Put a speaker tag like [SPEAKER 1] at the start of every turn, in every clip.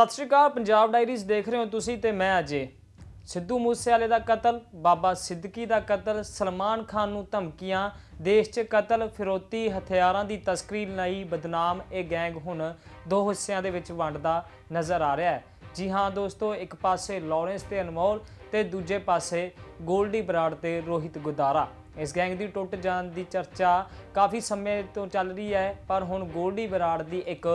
[SPEAKER 1] ਸਤਿ ਸ਼੍ਰੀ ਅਕਾਲ, ਪੰਜਾਬ ਡਾਇਰੀਜ਼ ਦੇਖ ਰਹੇ ਹੋ ਤੁਸੀਂ ਤੇ ਮੈਂ ਅਜੇ। ਸਿੱਧੂ ਮੂਸੇਵਾਲੇ ਦਾ ਕਤਲ, ਬਾਬਾ ਸਿੱਦਕੀ ਦਾ ਕਤਲ, ਸਲਮਾਨ ਖਾਨ ਨੂੰ ਧਮਕੀਆਂ, ਦੇਸ਼ 'ਚ ਕਤਲ, ਫਿਰੋਤੀ ਹਥਿਆਰਾਂ ਦੀ ਤਸਕਰੀ ਲਈ ਬਦਨਾਮ ਇਹ ਗੈਂਗ ਹੁਣ ਦੋ ਹਿੱਸਿਆਂ ਦੇ ਵਿੱਚ ਵੰਡਦਾ ਨਜ਼ਰ ਆ ਰਿਹਾ ਹੈ। ਜੀ ਹਾਂ ਦੋਸਤੋ, ਇੱਕ ਪਾਸੇ ਲਾਰੈਂਸ ਤੇ ਅਨਮੋਲ ਤੇ ਦੂਜੇ ਪਾਸੇ ਗੋਲਡੀ ਬਰਾੜ ਤੇ ਰੋਹਿਤ ਗੁਦਾਰਾ। ਇਸ ਗੈਂਗ ਦੀ ਟੁੱਟ ਜਾਣ ਦੀ ਚਰਚਾ ਕਾਫੀ ਸਮੇਂ ਤੋਂ ਚੱਲ ਰਹੀ ਹੈ, ਪਰ ਹੁਣ ਗੋਲਡੀ ਬਰਾੜ ਦੀ ਇੱਕ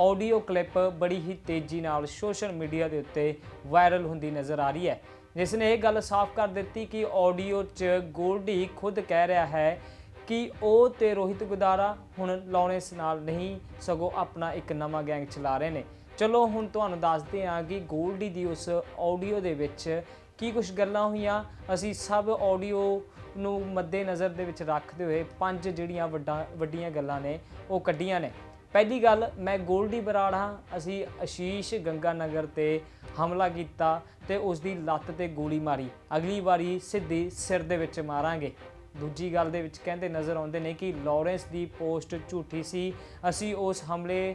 [SPEAKER 1] ਆਡੀਓ ਕਲਿੱਪ ਬੜੀ ਹੀ ਤੇਜ਼ੀ ਨਾਲ ਸੋਸ਼ਲ ਮੀਡੀਆ ਦੇ ਉੱਤੇ ਵਾਇਰਲ ਹੁੰਦੀ ਨਜ਼ਰ ਆ ਰਹੀ ਹੈ। ਜਿਸ ਨੇ ਇਹ ਗੱਲ ਸਾਫ਼ ਕਰ ਦਿੱਤੀ ਕਿ ਆਡੀਓ 'ਚ ਗੋਲਡੀ ਖੁਦ ਕਹਿ ਰਿਹਾ ਹੈ ਕਿ ਉਹ ਤੇ ਰੋਹਿਤ ਗੁਦਾਰਾ ਹੁਣ ਲੌਰੈਂਸ ਨਾਲ ਨਹੀਂ, ਸਗੋਂ ਆਪਣਾ ਇੱਕ ਨਵਾਂ ਗੈਂਗ ਚਲਾ ਰਹੇ ਨੇ। ਚਲੋ ਹੁਣ ਤੁਹਾਨੂੰ ਦੱਸਦੇ ਹਾਂ ਕਿ ਗੋਲਡੀ ਦੀ ਉਸ ਆਡੀਓ ਦੇ ਵਿੱਚ ਕੀ ਕੁਝ ਗੱਲਾਂ ਹੋਈਆਂ? ਅਸੀਂ ਸਭ ਆਡੀਓ ਨੂੰ ਮੱਦੇ ਨਜ਼ਰ ਦੇ ਵਿੱਚ ਰੱਖਦੇ ਹੋਏ ਪੰਜ ਜਿਹੜੀਆਂ ਵੱਡਾ, ਵੱਡੀਆਂ ਗੱਲਾਂ ਨੇ, ਉਹ ਕੱਢੀਆਂ ਨੇ। ਪਹਿਲੀ ਗੱਲ, ਮੈਂ ਗੋਲਡੀ ਬਰਾੜ ਹਾਂ। ਅਸੀਂ ਅਸ਼ੀਸ਼ ਗੰਗਾ ਨਗਰ ਤੇ ਹਮਲਾ ਕੀਤਾ ਤੇ ਉਸ ਦੀ ਲੱਤ ਤੇ ਗੋਲੀ ਮਾਰੀ। ਅਗਲੀ ਵਾਰੀ ਸਿੱਧੀ ਸਿਰ ਦੇ ਵਿੱਚ ਮਾਰਾਂਗੇ। ਦੂਜੀ ਗੱਲ ਦੇ ਵਿੱਚ ਕਹਿੰਦੇ ਨਜ਼ਰ ਆਉਂਦੇ ਨੇ ਕਿ ਲਾਰੈਂਸ ਦੀ ਪੋਸਟ ਝੂਠੀ ਸੀ। ਅਸੀਂ ਉਸ ਹਮਲੇ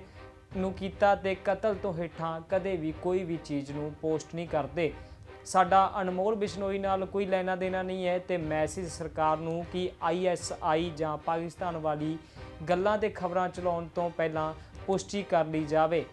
[SPEAKER 1] ਨੂੰ ਕੀਤਾ ਤੇ ਕਤਲ ਤੋਂ ਹੇਠਾਂ ਕਦੇ ਵੀ ਕੋਈ ਵੀ ਚੀਜ਼ ਨੂੰ ਪੋਸਟ ਨਹੀਂ ਕਰਦੇ। ਸਾਡਾ ਅਨਮੋਲ ਬਿਸ਼ਨੋਈ ਨਾਲ ਕੋਈ ਲੈਣਾ ਦੇਣਾ ਨਹੀਂ ਹੈ ਤੇ ਮੈਸੇਜ ਸਰਕਾਰ ਨੂੰ ਕਿ ਆਈਐਸਆਈ ਜਾਂ ਪਾਕਿਸਤਾਨ ਵਾਲੀ ਗੱਲਾਂ ਤੇ ਖਬਰਾਂ ਚਲਾਉਣ ਤੋਂ ਪਹਿਲਾਂ ਪੁਸ਼ਟੀ ਕਰ ਲਈ ਜਾਵੇ।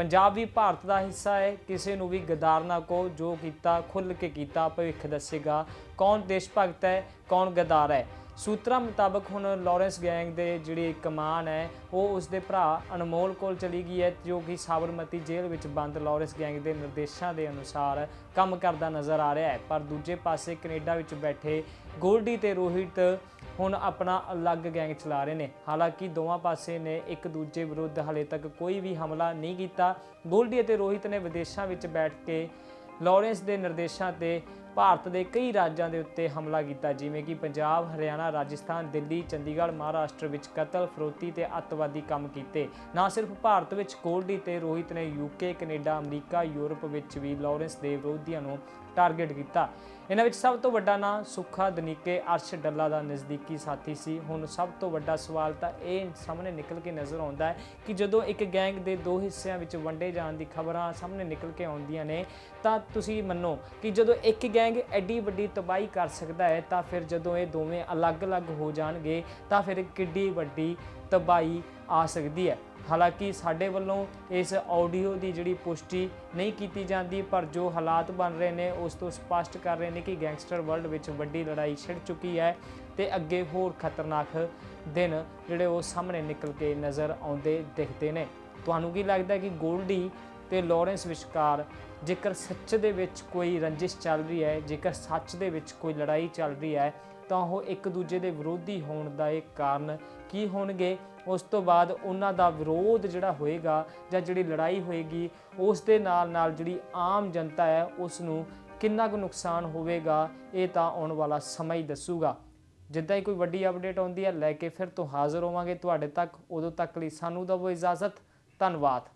[SPEAKER 1] ਪੰਜਾਬ ਵੀ ਭਾਰਤ ਦਾ ਹਿੱਸਾ ਹੈ। ਕਿਸੇ ਨੂੰ ਵੀ ਗਦਾਰ ਨਾ ਕੋ ਜੋ ਕੀਤਾ ਖੁੱਲ ਕੇ ਕੀਤਾ, ਭਵਿੱਖ ਦੱਸੇਗਾ। ਕੌਣ ਦੇਸ਼ ਭਗਤ ਹੈ, ਕੌਣ ਗਦਾਰ ਹੈ? ਸੂਤਰਾਂ ਮੁਤਾਬਕ ਹੁਣ ਲਾਰੈਂਸ ਗੈਂਗ ਦੇ ਜਿਹੜੀ ਕਮਾਨ ਹੈ, ਉਹ ਉਸ ਦੇ ਭਰਾ ਅਨਮੋਲ ਕੋਲ ਚਲੀ ਗਈ ਹੈ, ਜੋ ਕਿ ਸਾਬਰਮਤੀ ਜੇਲ੍ਹ ਵਿੱਚ ਬੰਦ ਲਾਰੈਂਸ ਗੈਂਗ ਦੇ ਨਿਰਦੇਸ਼ਾਂ ਦੇ ਅਨੁਸਾਰ ਕੰਮ ਕਰਦਾ ਨਜ਼ਰ ਆ ਰਿਹਾ ਹੈ। ਪਰ ਦੂਜੇ ਪਾਸੇ ਕੈਨੇਡਾ ਵਿੱਚ ਬੈਠੇ ਗੋਲਡੀ ਤੇ ਰੋਹਿਤ ਹੁਣ ਆਪਣਾ ਅਲੱਗ ਗੈਂਗ ਚਲਾ ਰਹੇ ਨੇ। ਹਾਲਾਂਕਿ ਦੋਵਾਂ ਪਾਸੇ ਨੇ ਇੱਕ ਦੂਜੇ ਵਿਰੁੱਧ ਹਾਲੇ ਤੱਕ ਕੋਈ ਵੀ ਹਮਲਾ ਨਹੀਂ ਕੀਤਾ। ਗੋਲਡੀ ਅਤੇ ਰੋਹਿਤ ਨੇ ਵਿਦੇਸ਼ਾਂ ਵਿੱਚ ਬੈਠ ਕੇ ਲਾਰੈਂਸ ਦੇ ਨਿਰਦੇਸ਼ਾਂ ਤੇ ਭਾਰਤ ਦੇ ਕਈ ਰਾਜਾਂ ਦੇ ਉੱਤੇ ਹਮਲਾ ਕੀਤਾ, ਜਿਵੇਂ ਕਿ ਪੰਜਾਬ, ਹਰਿਆਣਾ, ਰਾਜਸਥਾਨ, ਦਿੱਲੀ, ਚੰਡੀਗੜ੍ਹ, ਮਹਾਰਾਸ਼ਟਰ ਵਿੱਚ ਕਤਲ, ਫਰੋਤੀ ਤੇ ਅੱਤਵਾਦੀ ਕੰਮ ਕੀਤੇ। ਨਾ ਸਿਰਫ ਭਾਰਤ ਵਿੱਚ ਗੋਲਡੀ ਤੇ ਰੋਹਿਤ ਨੇ ਯੂਕੇ ਕੈਨੇਡਾ, ਅਮਰੀਕਾ, ਯੂਰਪ ਵਿੱਚ ਵੀ ਲਾਰੈਂਸ ਦੇ ਵਿਰੋਧੀਆਂ ਨੂੰ ਟਾਰਗੇਟ ਕੀਤਾ। ਇਹਨਾਂ ਵਿੱਚ ਸਭ ਤੋਂ ਵੱਡਾ ਨਾਂ ਸੁੱਖਾ ਦਨੀਕੇ ਅਰਸ਼ ਡੱਲਾ ਦਾ ਨਜ਼ਦੀਕੀ ਸਾਥੀ ਸੀ। ਹੁਣ ਸਭ ਤੋਂ ਵੱਡਾ ਸਵਾਲ ਤਾਂ ਇਹ ਸਾਹਮਣੇ ਨਿਕਲ ਕੇ ਨਜ਼ਰ ਆਉਂਦਾ ਹੈ ਕਿ ਜਦੋਂ ਇੱਕ ਗੈਂਗ ਦੇ ਦੋ ਹਿੱਸਿਆਂ ਵਿੱਚ ਵੰਡੇ ਜਾਣ ਦੀ ਖਬਰਾਂ ਸਾਹਮਣੇ ਨਿਕਲ ਕੇ ਆਉਂਦੀਆਂ ਨੇ, ਤਾਂ ਤੁਸੀਂ ਮੰਨੋ ਕਿ ਜਦੋਂ ਇੱਕ ਗੈਂਗ ਐਡੀ ਵੱਡੀ ਤਬਾਹੀ ਕਰ ਸਕਦਾ ਹੈ, ਤਾਂ ਫਿਰ ਜਦੋਂ ਇਹ ਦੋਵੇਂ ਅਲੱਗ-ਅਲੱਗ ਹੋ ਜਾਣਗੇ, ਤਾਂ ਫਿਰ ਕਿੱਡੀ ਵੱਡੀ ਤਬਾਹੀ ਆ ਸਕਦੀ ਹੈ। ਹਾਲਾਂਕਿ ਸਾਡੇ ਵੱਲੋਂ ਇਸ ਆਡੀਓ ਦੀ ਜਿਹੜੀ ਪੁਸ਼ਟੀ ਨਹੀਂ ਕੀਤੀ ਜਾਂਦੀ, ਪਰ ਜੋ ਹਾਲਾਤ ਬਣ ਰਹੇ ਨੇ, ਉਸ ਤੋਂ ਸਪਸ਼ਟ ਕਰ ਰਹੇ ਨੇ ਕਿ ਗੈਂਗਸਟਰ ਵਰਲਡ ਵਿੱਚ ਵੱਡੀ ਲੜਾਈ ਛਿੜ ਚੁੱਕੀ ਹੈ ਤੇ ਅੱਗੇ ਹੋਰ ਖਤਰਨਾਕ ਦਿਨ ਜਿਹੜੇ ਉਹ ਸਾਹਮਣੇ ਨਿਕਲ ਕੇ ਨਜ਼ਰ ਆਉਂਦੇ ਦਿਖਦੇ ਨੇ। ਤੁਹਾਨੂੰ ਕੀ ਲੱਗਦਾ ਕਿ ਗੋਲਡੀ ਤੇ ਲਾਰੈਂਸ ਵਿਚਕਾਰ ਜੇਕਰ ਸੱਚ ਦੇ ਵਿੱਚ ਕੋਈ ਰੰਜਿਸ਼ ਚੱਲ ਰਹੀ ਹੈ, ਜੇਕਰ ਸੱਚ ਦੇ ਵਿੱਚ ਕੋਈ ਲੜਾਈ ਚੱਲ ਰਹੀ ਹੈ ਤਾਂ ਉਹ ਇੱਕ ਦੂਜੇ ਦੇ ਵਿਰੋਧੀ ਹੋਣ ਦਾ ਇਹ ਕਾਰਨ ਕੀ ਹੋਣਗੇ? ਉਸ ਤੋਂ ਬਾਅਦ ਉਹਨਾਂ ਦਾ ਵਿਰੋਧ ਜਿਹੜਾ ਹੋਏਗਾ ਜਾਂ ਜਿਹੜੀ ਲੜਾਈ ਹੋਏਗੀ, ਉਸ ਦੇ ਨਾਲ ਨਾਲ ਜਿਹੜੀ ਆਮ ਜਨਤਾ ਹੈ ਉਸ ਨੂੰ ਕਿੰਨਾ ਕੁ ਨੁਕਸਾਨ ਹੋਵੇਗਾ, ਇਹ ਤਾਂ ਆਉਣ ਵਾਲਾ ਸਮਾਂ ਹੀ ਦੱਸੂਗਾ। ਜਿੱਦਾਂ ਹੀ ਕੋਈ ਵੱਡੀ ਅਪਡੇਟ ਆਉਂਦੀ ਹੈ, ਲੈ ਕੇ ਫਿਰ ਤੋਂ ਹਾਜ਼ਰ ਹੋਵਾਂਗੇ। ਤੁਹਾਡੇ ਤੱਕ, ਉਦੋਂ ਤੱਕ ਲਈ ਸਾਨੂੰ ਦਵੋ ਇਜਾਜ਼ਤ। ਧੰਨਵਾਦ।